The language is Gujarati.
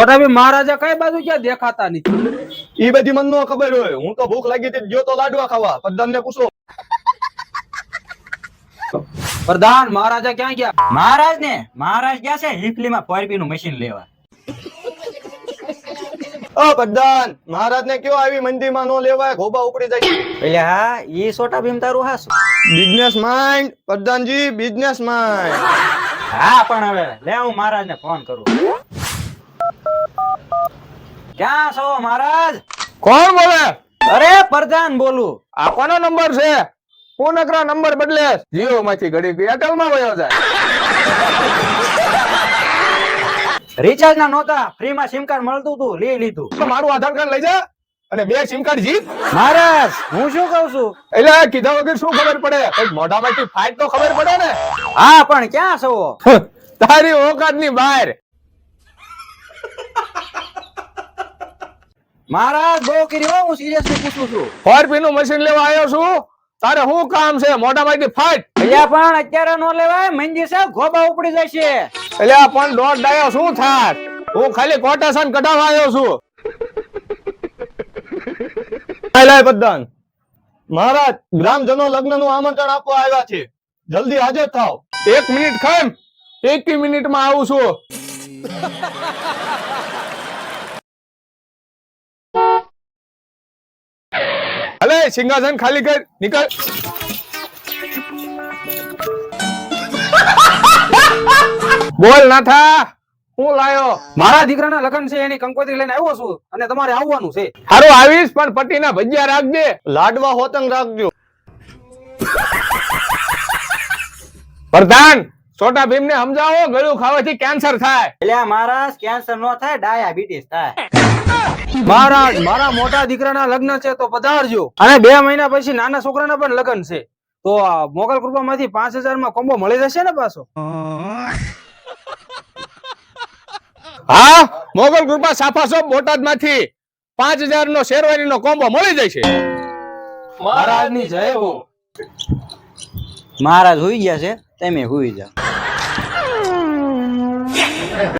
છોટા ભીમ મહારાજા કઈ બાજુ ક્યાં દેખાતા નથી એ બધી મને ખબર હોય. હું તો ભૂખ લાગી હતી ગયો તો લાડવા ખાવા. પ્રધાન ને પૂછો. પ્રધાન મહારાજા ક્યાં ગયા? મહારાજ ને મહારાજ ગયા છે હિફલીમાં પોરપી નું મશીન લેવા. અ પ્રધાન મહારાજ ને કયો આવી મંદી માં નો લેવાય? ગોબા ઉપડી જાય. એટલે હા ઈ છોટા ભીમ તારું હાસ બિઝનેસ માઇન્ડ પ્રધાનજી બિઝનેસ માઇન્ડ હા પણ હવે લે હું મહારાજ ને ફોન કરું. ક્યાં છો મહારાજ? કોણ બોલે? અરે પ્રધાન બોલું. આ કોનો નંબર છે? હું નકરા નંબર બદલે જીઓ માંથી ઘડી એરટેલમાં વયો જાય. રિચાર્જ ના નહોતા. ફ્રી માં સિમ કાર્ડ મળતું હતું લઈ લીધું. તો મારું આધાર કાર્ડ લઈ જા અને બે સિમ કાર્ડ જીત. મહારાજ હું શું કઉ છું? એટલે કીધા વગર શું ખબર પડે? મોઢામાંથી ફાઇટ તો ખબર પડે ને? હા પણ ક્યાં છો? તારી ઓકાતની બહાર. મહારાજ બહુ કર્યો હું સિરિયસલી પૂછું છું. ફોરપી નું મશીન લેવા આવ્યો છું. તારે શું કામ છે? મોટા માંથી ફાટ અલ્યા પણ અત્યારે નો લેવાય મંજી છે ગોબા ઉપડી જશે. એટલે પણ દોઢ ડાયો શું થાત? હું ખાલી કોટેશન કઢાવવા આવ્યો છું. લાય બદન મહારાજ ગ્રામજનો લગ્નનું આમંત્રણ આપવા આવ્યા છે. જલ્દી હાજર થાવ. એક મિનિટ ખામ એક મિનિટમાં આવું છું. અલે સિંહાસન ખાલી કર નીકળ. બોલ નાથા હું લાયો? મારા દીકરાના લગ્ન છે એની કંકોત્રી લઈને આવ્યો છું અને તમારે આવવાનું છે. હારું આવીશ પણ પટ્ટીના ભજીયા રાખજે. લાડવા હોતંગ રાખજો. પ્રધાન છોટા ભીમ ને સમજાવો ગળું ખાવાથી કેન્સર થાય. એટલે મહારાજ કેન્સર નો થાય ડાયાબિટીસ થાય. મહારાજ મારા મોટા દીકરાના લગ્ન છે તો પધારજો. અને બે મહિના પછી નાના છોકરાના પણ લગ્ન છે. તો મોગલ કૃપા માંથી પાંચ હજારમાં કોમ્બો મળી જશે ને પાછો? હા મોગલ કૃપા સાફા શોપ બોટાદમાંથી પાંચ હજાર નો શેરવાની નો કોમ્બો મળી જશે. મહારાજની જય હો. મહારાજ હુઈ ગયા છે તમે હુઈ જાઓ.